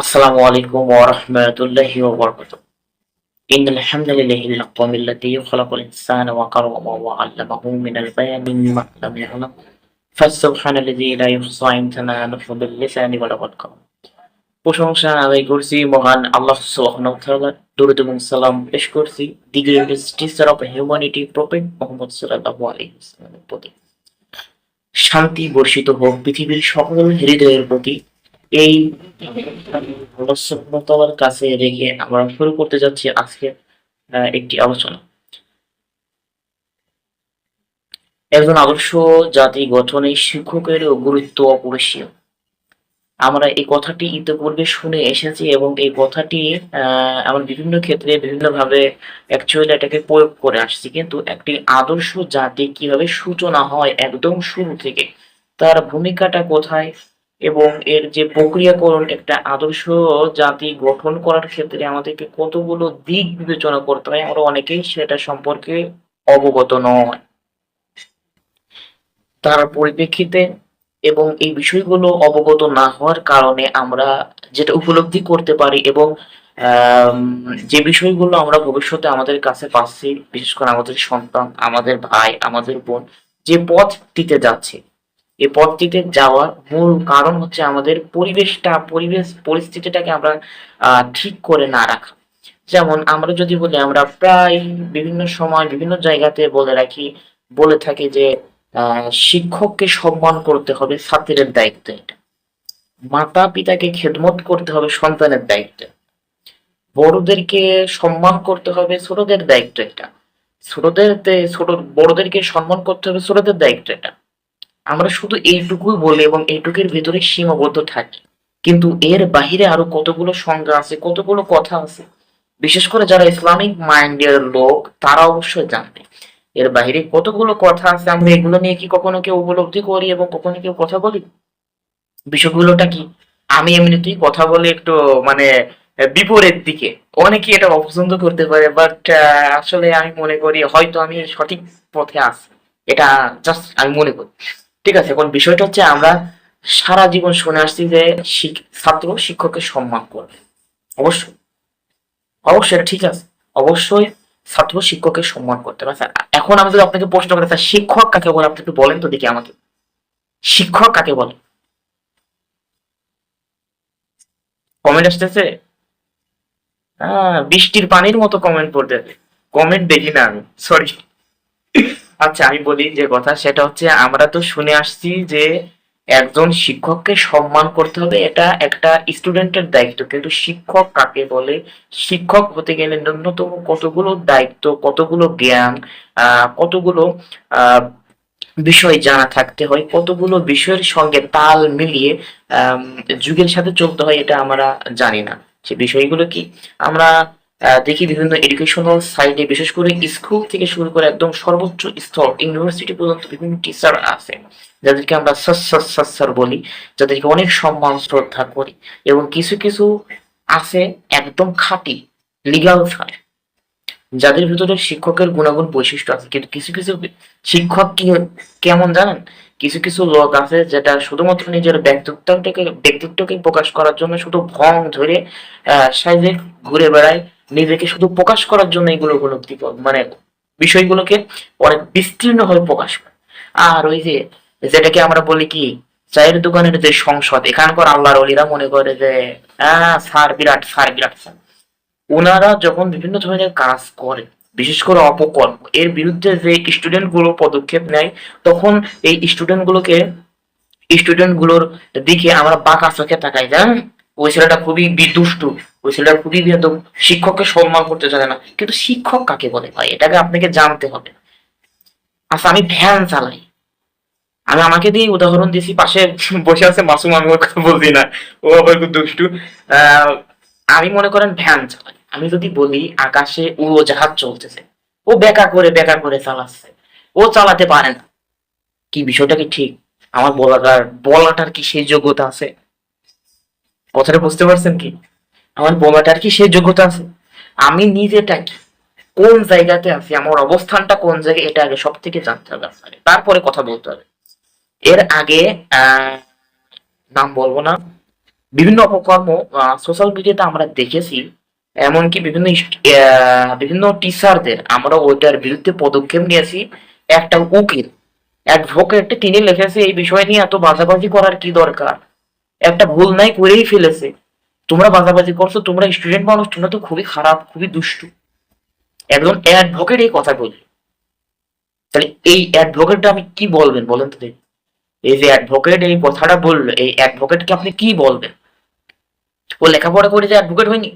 আসসালামু আলাইকুম ওয়া রাহমাতুল্লাহি ওয়া বারাকাতুহু। ইন্নাল হামদুলিল্লাহি লাকুমিল লাযী খালাকাল ইনসানা ওয়া কারামাহু ওয়া 'আল্লামাহু মিনাল বায়ানি মা লাম ইয়ালাম। ফাসুবহানাল্লাযী লা ইউহসা ইমতিনানুহু বিল লিসানি ওয়া লাকাল কাম প্রশংসা আদায় করছি মহান আল্লাহ সুবহানাহু ওয়া তাআলা। দরুদ এবং সালাম পেশ করছি the great teacher of humanity prophet Muhammad সাল্লাল্লাহু আলাইহি ওয়া সাল্লামের প্রতি। শান্তি বর্ষিত হোক পৃথিবীর সকল হৃদয়ের প্রতি। এই আল্লাহর কাছে রেখে আমরা শুরু করতে যাচ্ছি আজকে একটি আলোচনা। একজন আদর্শ জাতি গঠনে শিক্ষকের গুরুত্ব অপরিসীম। আমরা এই কথাটি ইতিপূর্বে শুনে এসেছি এবং এই কথাটি আমরা বিভিন্ন ক্ষেত্রে বিভিন্ন ভাবে অ্যাকচুয়ালি এটাকে প্রয়োগ করে আসছি। কিন্তু একটি আদর্শ জাতি কীভাবে সূচনা হয় একদম শুরু থেকে, তার ভূমিকাটা কোথায় এবং এর যে প্রক্রিয়াকরণ একটা আদর্শ জাতি গঠন করার ক্ষেত্রে আমাদেরকে কতগুলো দিক বিবেচনা করতে হয়, আমরা অনেকেই সেটা সম্পর্কে অবগত নয়। তার পরিপ্রেক্ষিতে এবং এই বিষয়গুলো অবগত না হওয়ার কারণে আমরা যেটা উপলব্ধি করতে পারি এবং যে বিষয়গুলো আমরা ভবিষ্যতে আমাদের কাছে পাচ্ছি, বিশেষ করে আমাদের সন্তান, আমাদের ভাই, আমাদের বোন, যে পথটিতে যাচ্ছে এই পথটিতে যাওয়ার মূল কারণ হচ্ছে আমাদের পরিবেশটা, পরিবেশ পরিস্থিতিটাকে আমরা ঠিক করে না রাখা। যেমন আমরা যদি বলি, আমরা প্রায় বিভিন্ন সময় বিভিন্ন জায়গাতে বলে রাখি, বলে থাকি যে শিক্ষককে সম্মান করতে হবে ছাত্রের দায়িত্ব। এটা মাতা পিতাকে খেদমত করতে হবে সন্তানের দায়িত্ব। বড়দেরকে সম্মান করতে হবে ছোটদের দায়িত্ব এটা। ছোটদের ছোট, বড়দেরকে সম্মান করতে হবে ছোটদের দায়িত্ব এটা। আমরা শুধু এইটুকুই বলি এবং এইটুকুর ভিতরে সীমাবদ্ধ থাকি। কিন্তু এর বাহিরে আরও কতগুলো সংজ্ঞা আছে, কতগুলো কথা আছে? বিশেষ করে যারা ইসলামিক মাইন্ডের লোক, তারা অবশ্যই জানবে। এর বাহিরে কতগুলো কথা আছে, আমরা এগুলো নিয়ে কি কখনো কেউ উপলব্ধি করি এবং কখনো কেউ কথা বলি? বিষয়গুলোটা কি? আমি এমনিতেই কথা বলে একটু মানে বিপরীত দিকে। অনেকে এটা অপছন্দ করতে পারে বাট আসলে আমি মনে করি হয়তো আমি সঠিক পথে আছি। এটা জাস্ট আমি মনে করি। ঠিক আছে, এখন বিষয়টা হচ্ছে আমরা সারা জীবন শুনে আসছি যে ছাত্র শিক্ষককে সম্মান করবে। অবশ্যই। অবশ্যই, এটা ঠিক আছে। অবশ্যই ছাত্র শিক্ষককে সম্মান করতে হবে। স্যার এখন আমি যদি আপনাকে প্রশ্ন করি স্যার শিক্ষক কাকে বলে? আপনি একটু বলেন তো দেখি আমাকে। শিক্ষক কাকে বলে? কমেন্ট আসতেছে? বৃষ্টির পানির মতো কমেন্ট পড়তেছে। কমেন্ট দেখি না আমি সরি আচ্ছা আমি বলি যে কথা সেটা হচ্ছে আমরা তো শুনে আসছি যে একজন শিক্ষককে সম্মান করতে হবে, এটা একটা স্টুডেন্টের দায়িত্ব। কিন্তু শিক্ষক কাকে বলে? শিক্ষক হতে গেলে ন্যূনতম কতগুলো দায়িত্ব, কতগুলো জ্ঞান কতগুলো বিষয় জানা থাকতে হয়, কতগুলো বিষয়ের সঙ্গে তাল মিলিয়ে যুগের সাথে চলতে হয়, এটা আমরা জানি না। সে বিষয়গুলো কি? আমরা দেখি বিভিন্ন এডুকেশনাল সাইডে বিশেষ করে স্কুল থেকে শুরু করে একদম সর্বোচ্চ স্তর ইউনিভার্সিটি পর্যন্ত বিভিন্ন টিচার আছে, যাদেরকে আমরা স্যার স্যার বলি, যাদেরকে অনেক সম্মান, শ্রদ্ধা করি এবং কিছু কিছু আছে একদম খাঁটি লিগাল স্যার যাদের ভিতরে শিক্ষকের গুণাগুণ বৈশিষ্ট্য আছে। কিন্তু কিছু কিছু শিক্ষক কি, কেমন জানেন? কিছু কিছু লোক আছে যেটা শুধুমাত্র নিজের ব্যক্তিত্বটাকে, ব্যক্তিত্বকে প্রকাশ করার জন্য শুধু ভং ধরে সাইজে ঘুরে বেড়ায় নিজেকে শুধু প্রকাশ করার জন্য এগুলো উপলব্ধি মানে বিষয়গুলোকে অনেক বিস্তীর্ণ ভাবে প্রকাশ করে। আর ওই যে, যেটাকে আমরা বলি কি, চায়ের দোকানের যে সংসদ, এখানকার আল্লাহর অলিরা মনে করে যে আহ sir Virat sir Virat sir. ওনারা যখন বিভিন্ন ধরনের কাজ করে, বিশেষ করে অপকর্ম, এর বিরুদ্ধে যে স্টুডেন্টগুলো পদক্ষেপ নেয়, তখন এই স্টুডেন্ট গুলোকে স্টুডেন্টগুলোর দিকে আমরা বাঁকা চোখে তাকাই, জানেন? ওই ছেলেটা খুবই বিদুষ্টু ওই ছেলেটা খুবই বেদম শিক্ষককে সম্মান করতে জানে না। কিন্তু শিক্ষক কাকে বলে ভাই? এটাকে আপনাকে জানতে হবে। আচ্ছা আমি ভ্যান চালাই। আমি আমাকে দিয়ে উদাহরণ দিয়েছি, পাশে বসে আছে মাসুম, আমি ওর কথা বলছি না। ও আবার খুব দুষ্টু। আমি মনে করেন ভ্যান চালাই। আমি যদি বলি, আকাশে উড়োজাহাজ চলতেছে। ও বেকা করে বেকা করে চালাচ্ছে। ও চালাতে পারে না। কি বিষয়টা কি ঠিক? আমার বলাটার বলাটার কি সেই যোগ্যতা আছে? কথাটা বুঝতে পারছেন কি? আমার বলাটার কি সেই যোগ্যতা আছে? আমি নিজেটা কি? কোন জায়গাতে আছি? আমার অবস্থানটা কোন জায়গায়? এটা আগে সব থেকে জানতে হবে আপনাকে। তারপরে কথা বলতে হবে। এর আগে নাম বলব না। বিভিন্ন অপকর্ম সোশ্যাল মিডিয়াতে আমরা দেখেছি। এমনকি বিভিন্ন বিভিন্ন টিচারদের আমরা ওইটার বিরুদ্ধে পদক্ষেপ নিয়েছি। একটা উকিল অ্যাডভোকেট তিনি লিখেছে, এই বিষয় নিয়ে এত বাজাবাজি করার কি দরকার? একটা ভুল নাই করেই ফেলেছে। তোমরা বাজাবাজি করছ, তোমরা স্টুডেন্ট মানুষ, তোমরা তো খুবই খারাপ, খুবই দুষ্টু। একজন অ্যাডভোকেট এই কথা বলবে তাহলে এই অ্যাডভোকেটটা আমি কি বলবেন বলেন তো? এই যে অ্যাডভোকেট এই কথাটা বলল, এই অ্যাডভোকেটকে আপনি কি বলবেন? ও লেখাপড়া করে যে অ্যাডভোকেট হয়নি?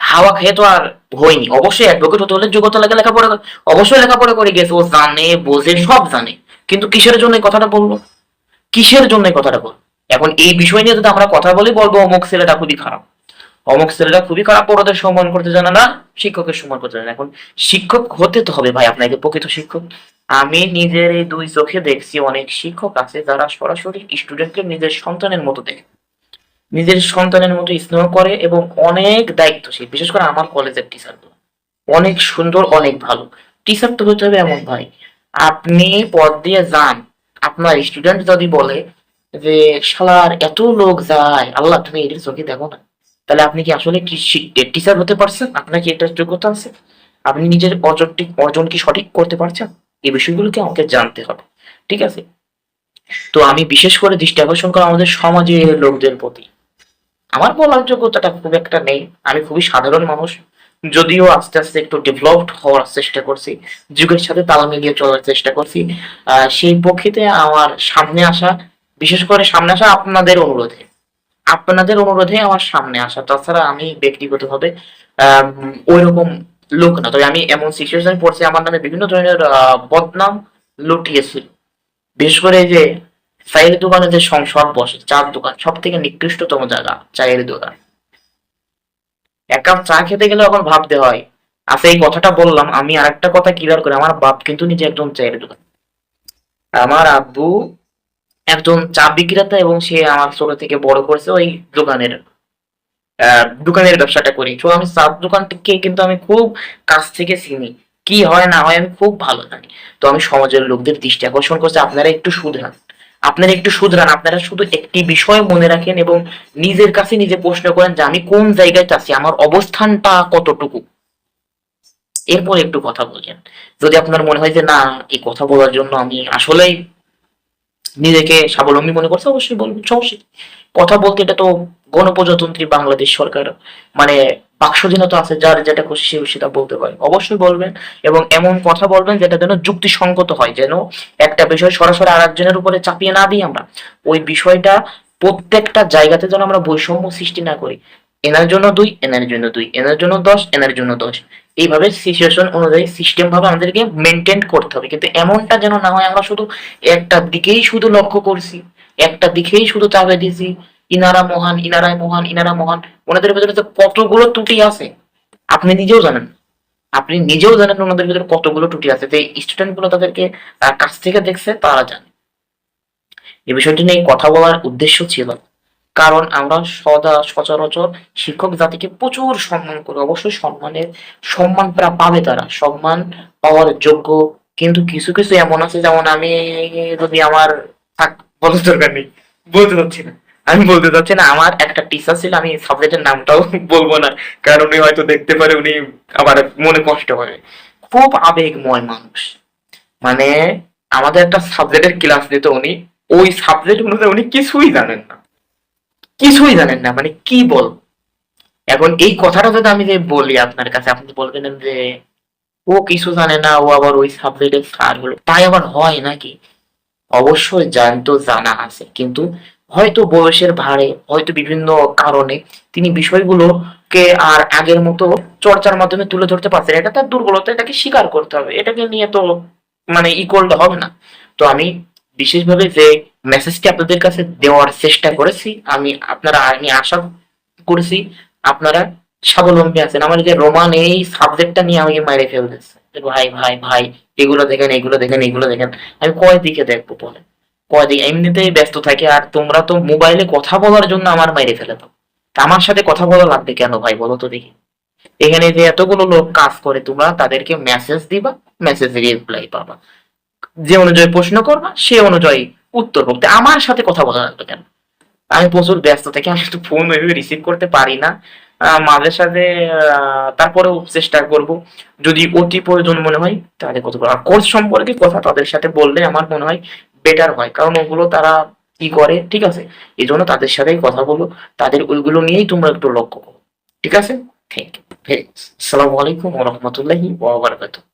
হাওয়া খেয়ে তো আর হয়নি। অবশ্যই অ্যাডভোকেট হতে হলে যোগ্যতা লাগে লেখাপড়া অবশ্যই লেখাপড়া করে গেছে, ও জানে, বোঝে, সব জানে। কিন্তু কিসের জন্য কথাটা বলব কিসের জন্য কথাটা বলব এখন এই বিষয় নিয়ে যদি আমরা কথা বলি, বলব অমুক ছেলেটা খুবই খারাপ। অমুক ছেলেটা খুবই খারাপ, বড়দের সম্মান করতে জানে না, শিক্ষকের সম্মান করতে জানে না। এখন শিক্ষক হতে তো হবে ভাই, আপনাকে প্রকৃত শিক্ষক। আমি নিজের এই দুই চোখে দেখছি অনেক শিক্ষক আছে যারা সরাসরি স্টুডেন্টকে নিজের সন্তানের মতো দেখে। নিজের সন্তানের মতো স্নেহ করে এবং অনেক দায়িত্বশীল, বিশেষ করে আমার কলেজের টিচার অনেক সুন্দর, অনেক ভালো। টিচার তো হতে হবে এমন ভাই, আপনি পদ দিয়ে যান। আপনার স্টুডেন্ট যদি বলে যে শালার এত লোক যায়, আল্লাহ তুমি এটির চোখে দেখো না। তাহলে আপনি কি আসলে টিচার হতে পারছেন? আপনার কি এটার যোগ্যতা আছে? আপনি নিজের অর্জনটি অর্জন কি সঠিক করতে পারছেন? এই বিষয়গুলোকে আমাকে জানতে হবে, ঠিক আছে? তো আমি বিশেষ করে দৃষ্টি আকর্ষণ করা আমাদের সমাজের লোকদের প্রতি। আমার বলার যোগ্যতাটা খুব একটা নেই। আমি খুবই সাধারণ মানুষ। যদিও আস্তে আস্তে একটু ডেভেলপড হওয়ার চেষ্টা করছি। যুগের সাথে তাল মিলিয়ে চলার চেষ্টা করছি। সেই পক্ষেতে আমার সামনে আসা বিশেষ করে সামনে আসা আপনাদের অনুরোধে। আপনাদের অনুরোধে আমার সামনে আসা। তাছাড়া আমি ব্যক্তিগতভাবে ওই রকম লোক না। তবে আমি এমন সিচুয়েশন পড়ছি, আমার নামে বিভিন্ন ধরনের বদনাম লুটিয়েছিল বিশেষ করে যে চায়ের দোকানে যে সংসদ বসে, চার দোকান সব থেকে নিকৃষ্টতম জায়গা চায়ের দোকান। এক কাপ চা খেতে গেলে এখন ভাবতে হয়। আচ্ছা এই কথাটা বললাম, আমি আরেকটা কথা ক্লিয়ার করে। আমার বাপ কিন্তু নিজে একজন চায়ের দোকান। আমার আব্বু একজন চা বিক্রেতা এবং সে আমার ছোট থেকে বড় করেছে ওই দোকানের দোকানের ব্যবসাটা করি। তো আমি চার দোকানকে কিন্তু আমি খুব কাছ থেকে চিনি। কি হয় না হয় আমি খুব ভালো জানি। তো আমি সমাজের লোকদের দৃষ্টি আকর্ষণ করছি, আপনারা একটু শুধরান। আপনারা একটু শুধরান, আপনারা শুধু একটি বিষয় মনে রাখেন এবং নিজের কাছে নিজে প্রশ্ন করেন যে আমি কোন জায়গায় চাচ্ছি, আমার অবস্থানটা কতটুকু? এরপর একটু কথা বলছেন যদি আপনার মনে হয় যে না, এই কথা বলার জন্য আমি আসলেই নিজেকে স্বাবলম্বী মনে করছে, অবশ্যই বলবেন সমস্যা? কথা বলতে এটা তো গণপ্রজাতন্ত্রী বাংলাদেশ সরকার মানে বাক স্বাধীনতা আছে যার যেটা খুশি সে সেটা বলতে পারে। অবশ্যই বলবেন এবং এমন কথা বলবেন যেটা যেন যুক্তিসঙ্গত হয়, যেন একটা বিষয় সরাসরি আর একজনের উপরে চাপিয়ে না দিই আমরা। ওই বিষয়টা প্রত্যেকটা জায়গাতে যেন আমরা বৈষম্য সৃষ্টি না করি। এনার জন্য দুই এনার জন্য দুই এনার জন্য দশ এনার জন্য দশ। এইভাবে সিচুয়েশন অনুযায়ী সিস্টেম ভাবে আমাদেরকে মেনটেন করতে হবে। কিন্তু এমনটা যেন না হয় আমরা শুধু একটা দিকেই শুধু লক্ষ্য করছি একটা দিকেই শুধু চাপে দিছি ইনারা মহান ইনারাই মহান ইনারা মহান। ওনাদের ভেতরে তো কতগুলো ত্রুটি আছে আপনি নিজেও জানেন। আপনি নিজেও জানেন ওনাদের ভিতরে কতগুলো ত্রুটি আছে। যে স্টুডেন্টগুলো তাদেরকে আহ, কাছ থেকে দেখছে তারা জানে। এই বিষয়টি নিয়ে কথা বলার উদ্দেশ্য ছিল কারণ আমরা সদা সচরাচর শিক্ষক জাতিকে প্রচুর সম্মান করি। অবশ্যই সম্মানের সম্মান পাবে তারা। সম্মান পাওয়ার যোগ্য। কিন্তু কিছু কিছু এমন আছে যেমন আমি যদি আমার থাক বলতে দরকার নেই। বলতে চাচ্ছি না। আমি বলতে চাচ্ছি না, আমার একটা টিচার ছিল, আমি সাবজেক্টের নামটাও বলব না। কারণ উনি হয়তো দেখতে পারে উনি আবার মনে কষ্ট হবে খুব আবেগময় মানুষ। মানে আমাদের একটা সাবজেক্টের ক্লাস দিত উনি। ওই সাবজেক্ট অনুযায়ী উনি কিছুই জানেন না। কিছুই জানেন না মানে কি বল? এখন এই কথাটা যদি আমি যে বলি আপনার কাছে, আপনি বলবেন যে ও কিছু জানে না, ও আবার ওই সাবজেক্টের স্যার হলো তাই আবার হয় নাকি? অবশ্যই জানতো, জানা আছে। কিন্তু হয়তো বয়সের ভারে হয়তো বিভিন্ন কারণে তিনি বিষয়গুলোকে আর আগের মতো চর্চার মাধ্যমে তুলে ধরতে পারছেন এটা তার দুর্বলতা, এটাকে স্বীকার করতে হবে। এটাকে নিয়ে তো মানে ই করলে হবে না। তো আমি বিশেষভাবে যে মেসেজটি আপনাদের কাছে দেওয়ার চেষ্টা করেছি। আমি আপনারা, আমি আশা করেছি আপনারা স্বাবলম্বী আছেন। আমার যে রোমান, এই সাবজেক্টটা নিয়ে আমাকে মাইরে ফেলতেছে। ভাই ভাই ভাই, এগুলো দেখেন এগুলো দেখেন এগুলো দেখেন। আমি কয় দিকে দেখব বলে কয় দিকে এমনিতেই ব্যস্ত থাকি আর তোমরা তো মোবাইলে কথা বলার জন্য আমার মাইরে ফেলে দাও। আমার সাথে কথা বলা লাগবে কেন ভাই, বলো তো দেখি। এখানে যে এতগুলো লোক কাজ করে, তোমরা তাদেরকে মেসেজ দিবা মেসেজ রিপ্লাই পাবা। যে অনুযায়ী প্রশ্ন করবা, সে অনুযায়ী উত্তর আমার সাথে কথা বলা লাগবে কেন? আমি প্রচুর ব্যস্ত থাকি, আমি একটু ফোন ওইভাবে রিসিভ করতে পারি না। মাঝে সাথে তারপরেও চেষ্টা করব। যদি অতি প্রয়োজন মনে হয়, তাহলে কত আর কোর্স সম্পর্কে কথা তাদের সাথে বললে আমার মনে হয় বেটার হয়। কারণ ওগুলো তারা কি করে, ঠিক আছে? এই জন্য তাদের সাথেই কথা বলো তাদের ওইগুলো নিয়েই তোমরা একটু লক্ষ্য করো। ঠিক আছে? থ্যাংক ইউ আসসালামু আলাইকুম রাহমাতুল্লাহি ওয়া বারাকাতুহু